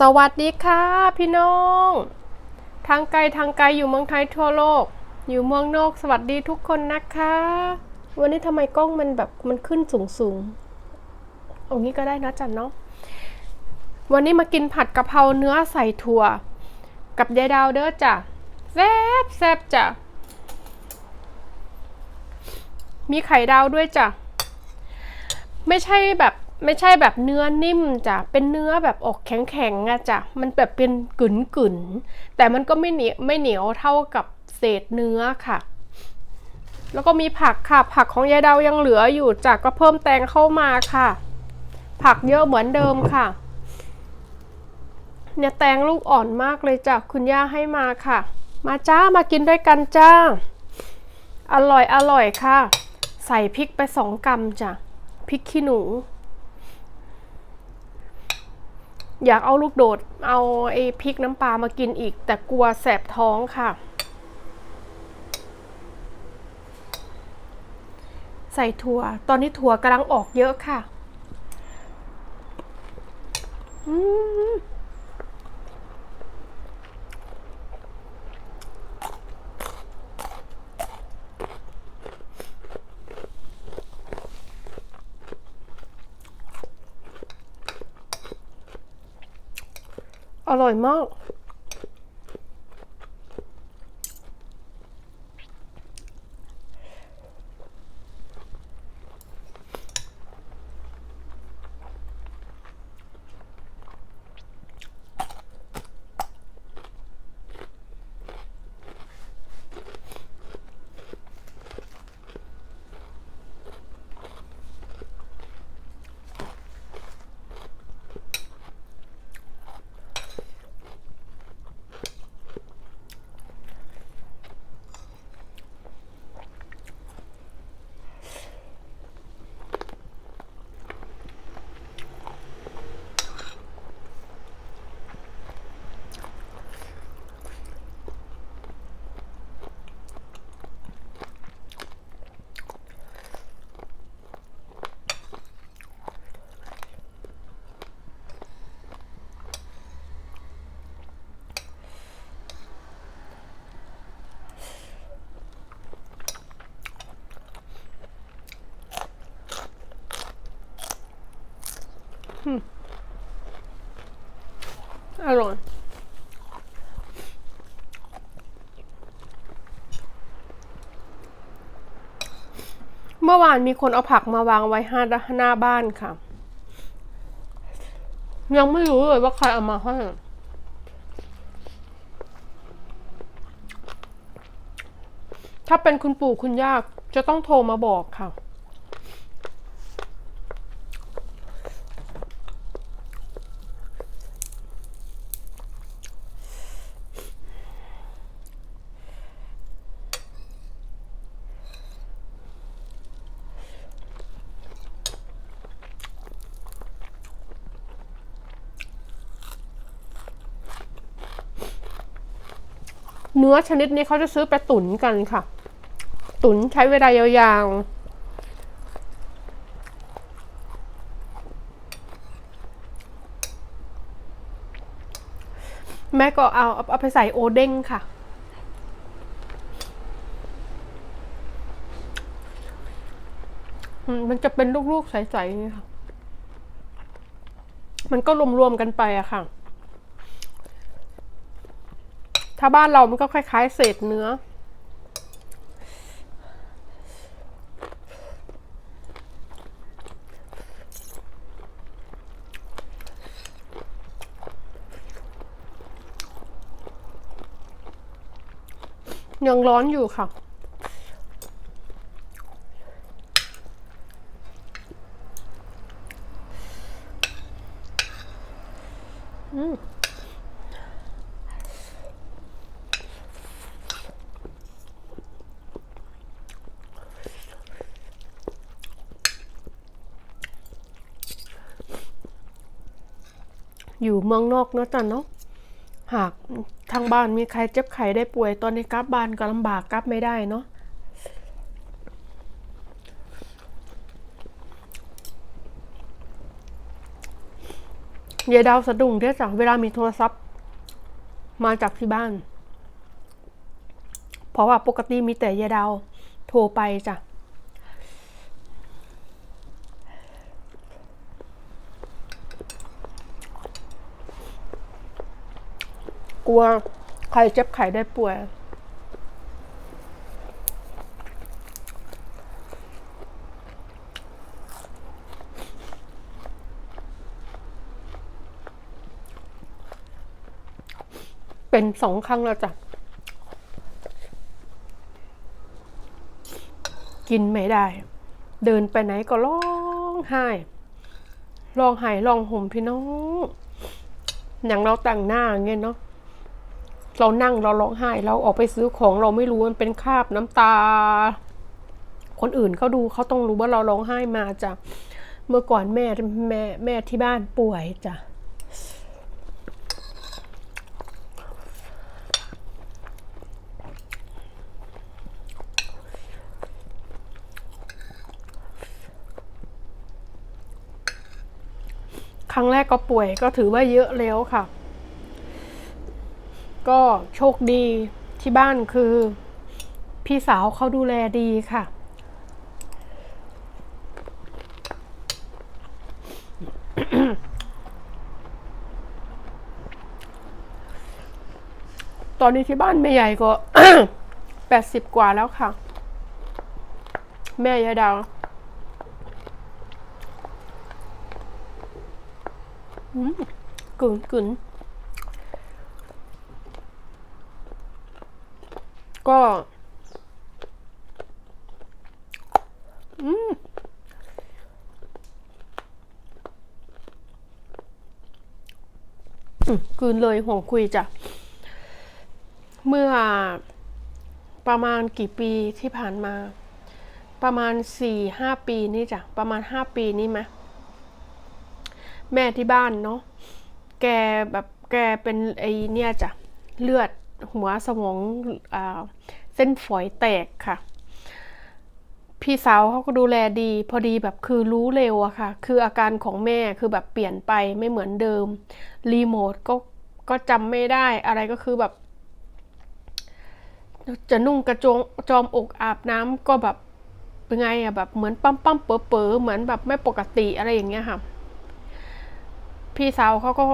สวัสดีค่ะพี่น้อง ทางไกลทางไกลอยู่เมืองไทยทั่วโลก อยู่เมืองนอกสวัสดีทุกคนนะคะ วันนี้ทำไมกล้องมันแบบมันขึ้นสูงสูงๆเอางี้ก็ได้นะจันเนาะวันนี้มากินผัดกะเพราเนื้อใส่ถั่ว กับยายดาวเด้อจ้ะแซ่บแซ่บจ้ะมีไข่ดาวด้วยจ้ะไม่ใช่แบบ ไม่ใช่แบบเนื้อนิ่มจ้ะ เป็นเนื้อแบบออกแข็งๆอะจ้ะ มันแบบเป็นกึนกึนๆแต่มันก็ไม่เหนียวไม่เหนียวเท่ากับเศษเนื้อค่ะ แล้วก็มีผักค่ะ ผักของยายดาวยังเหลืออยู่จ้ะ ก็เพิ่มแตงเข้ามาค่ะ ผักเยอะเหมือนเดิมค่ะ เนี่ยแตงลูกอ่อนมากเลยจ้ะ คุณย่าให้มาค่ะ มาจ้า มากินด้วยกันจ้า อร่อยอร่อยค่ะ ใส่พริกไปสองกรัมจ้ะ พริกขี้หนู อยากเอาลูกโดด เอาไอ้พริกน้ำปลามากินอีก แต่กลัวแสบท้องค่ะ ใส่ถั่ว ตอนนี้ถั่วกำลังออกเยอะค่ะ อืม อร่อยมาก อร่อย เมื่อวานมีคนเอาผักมาวางไว้ห้าหน้าบ้านค่ะ ยังไม่รู้เลยว่าใครเอามาให้ถ้าเป็นคุณปู่คุณย่าจะต้องโทรมาบอกค่ะ นื้อชนิดนี้เขาจะซื้อไปตุ๋นกันค่ะ ตุ๋นใช้เวลายาวๆ แม่ก็เอาเอาไปใส่โอเด้งค่ะมมันจะเป็นลูกๆใสๆนี่ค่ะ มันก็รวมๆกันไปอะค่ะ ถ้าบ้านเรามันก็คล้ายๆเศษเนื้อ ยังร้อนอยู่ค่ะ อืม อยู่เมืองนอกเนอะจันเนาะหากทางบ้านมีใครเจ็บไข้ได้ป่วยตอนนี้กลับบ้านก็ลำบากกลับไม่ได้เนาะยายดาวสะดุ้งเด้อจ้ะเวลามีโทรศัพท์ มาจากที่บ้าน เพราะว่าปกติมีแต่ยายดาวโทรไปจ้ะ กลัวใครเจ็บไข้ได้ป่วยเป็นสองครั้งแล้วจ้ะ กินไม่ได้ เดินไปไหนก็ร้องไห้ร้องไห้ร้องห่มพี่น้อง อย่างเราแต่งหน้าเงี้ยเนาะ เรานั่งเราร้องไห้ เราออกไปซื้อของเราไม่รู้มันเป็นคราบน้ำตา คนอื่นเขาดูเขาต้องรู้ว่าเราร้องไห้มาจ้ะเมื่อก่อนแม่แม่แม่ที่บ้านป่วยจ้ะครั้งแรกก็ป่วยก็ถือว่าเยอะแล้วค่ะ ก็โชคดีที่บ้านคือ พี่สาวเขาดูแลดีค่ะ ตอนนี้ที่บ้านแม่ใหญ่ก็แปดสิบกว่าแล้วค่ะ แม่ยายดาวกึ่นกึ่น ก็ อืมอืมกลืนเลยห่วงคุยจ้ะ เมื่อประมาณกี่ปีที่ผ่านมา ประมาณสี่ห้าปีนี่จ้ะ ประมาณห้าปีนี่ไหมแม่ที่บ้านเนาะแกแบบแกเป็นไอเนี่ยจ้ะ เลือด หัวสมองอเส้นฝอยแตกค่ะ พี่สาวเขาก็ดูแลดี พอดีแบบคือรู้เร็วอะค่ะ คืออาการของแม่คือแบบเปลี่ยนไปไม่เหมือนเดิม รีโมทก็ก็จำไม่ได้อะไรก็คือแบบ จะนุ่งกระโจงจอมอกอาบน้ำก็แบบเป็นไงอะแบบเหมือนปั๊มปั๊มเป๋อเป๋อเหมือนแบบไม่ปกติอะไรอย่างเงี้ยค่ะ พี่สาวเขาก็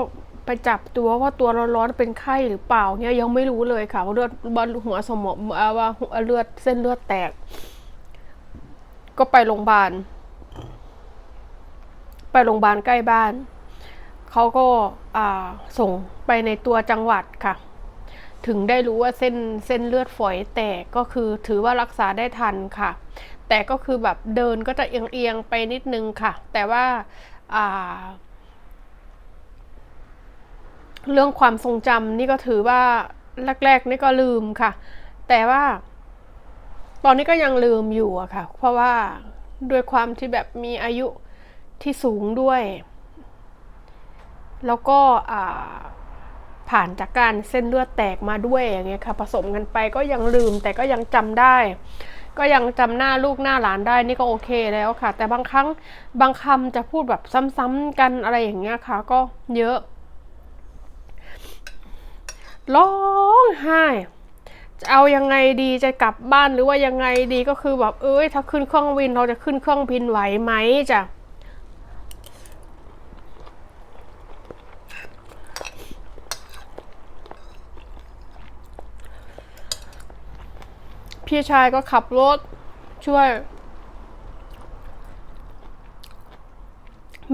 ไปจับตัวว่าตัวร้อนๆเป็นไข้หรือเปล่าเนี่ยยังไม่รู้เลยค่ะว่าเลือดบอลหัวสมองว่าเลือดเส้นเลือดแตก ก็ไปโรงพยาบาล ไปโรงพยาบาลใกล้บ้านเขาก็ส่งไปในตัวจังหวัดค่ะ ถึงได้รู้ว่าเส้นเส้นเลือดฝอยแตกก็คือถือว่ารักษาได้ทันค่ะ แต่ก็คือแบบเดินก็จะเอียงๆไปนิดนึงค่ะ แต่ว่าอ่า เรื่องความทรงจำนี่ก็ถือว่าแรกๆนี่ก็ลืมค่ะ แต่ว่า ตอนนี้ก็ยังลืมอยู่อะค่ะ เพราะว่าด้วยความที่แบบมีอายุที่สูงด้วย แล้วก็อ่าผ่านจากการเส้นเลือดแตกมาด้วยอย่างเงี้ยค่ะ ผสมกันไปก็ยังลืมแต่ก็ยังจำได้ ก็ยังจำหน้าลูกหน้าหลานได้นี่ก็โอเคแล้วค่ะ แต่บางครั้งบางคำจะพูดแบบซ้ำๆกันอะไรอย่างเงี้ยค่ะ ก็เยอะ ร้องไห้จะเอายังไงดีจะกลับบ้านหรือว่ายังไงดีก็คือแบบเอ้ยถ้าขึ้นเครื่องบินเราจะขึ้นเครื่องบินไหวไหมจ้ะพี่ชายก็ขับรถช่วย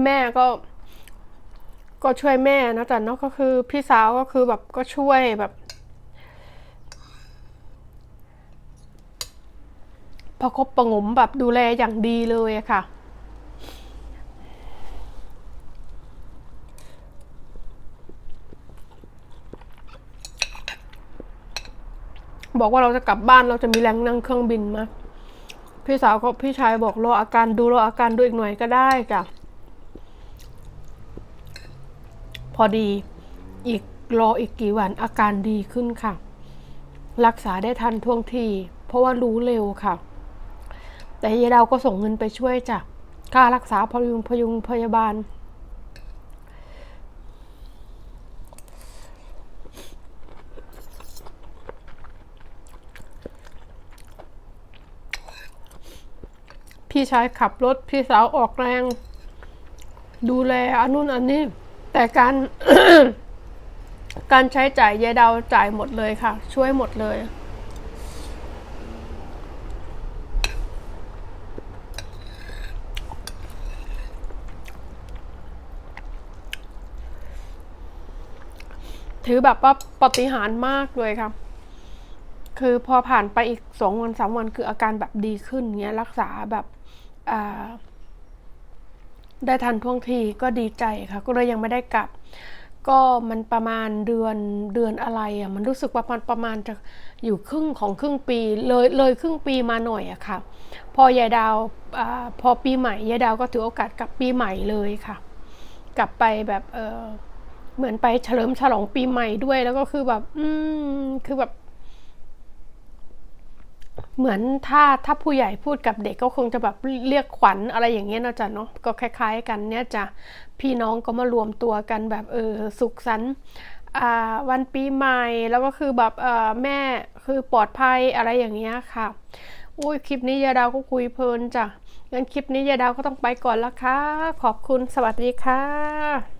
แม่ก็ ก็ช่วยแม่นะแต่เนาะก็คือพี่สาวก็คือแบบก็ช่วยแบบ ประคบประงมแบบดูแลอย่างดีเลยอะค่ะ บอกว่าเราจะกลับบ้านเราจะมีแรงนั่งเครื่องบินมาพี่สาวก็พี่ชายบอกรออาการดูรออาการดูอีกหน่อยก็ได้จ้ะ พอดี อีกรออีกกี่วันอาการดีขึ้นค่ะ รักษาได้ทันท่วงที เพราะว่ารู้เร็วค่ะ แต่ยายดาวก็ส่งเงินไปช่วยจ้ะค่ารักษาพยุงพยุงพยาบาล พี่ชายขับรถ พี่สาวออกแรง ดูแลอนุ่นอันนี้ แต่การการใช้จ่ายยายดาวจ่ายหมดเลยค่ะ ช่วยหมดเลยถือแบบว่าปฏิหารมากเลยค่ะ คือพอผ่านไปอีกสองวันสามวันคืออาการแบบดีขึ้นเงี้ยรักษาแบบอ่า ได้ทันท่วงทีก็ดีใจค่ะก็เลยยังไม่ได้กลับ ก็มันประมาณเดือนเดือนอะไรอะมันรู้สึกว่ามันประมาณจะอยู่ครึ่งของครึ่งปีเลยเลยครึ่งปีมาหน่อยอะค่ะ พอยายดาวอาพอปีใหม่ยายดาวก็ถือโอกาสกลับปีใหม่เลยค่ะ กลับไปแบบเออเหมือนไปเฉลิมฉลองปีใหม่ด้วยแล้วก็คือแบบ อืมคือแบบ เหมือนถ้าถ้าผู้ใหญ่พูดกับเด็กก็คงจะแบบเรียกขวัญอะไรอย่างเงี้ยเนาะจ๊ะเนาะก็คล้าย ๆ กันเนี่ยจ้ะพี่น้องก็มารวมตัวกันแบบเออสุขสันต์วันปีใหม่แล้วก็คือแบบเออแม่คือปลอดภัยอะไรอย่างเงี้ยค่ะอุ้ยคลิปนี้ยายดาวก็คุยเพลินจ้ะงั้นคลิปนี้ยายดาวก็ต้องไปก่อนละค่ะขอบคุณสวัสดีค่ะ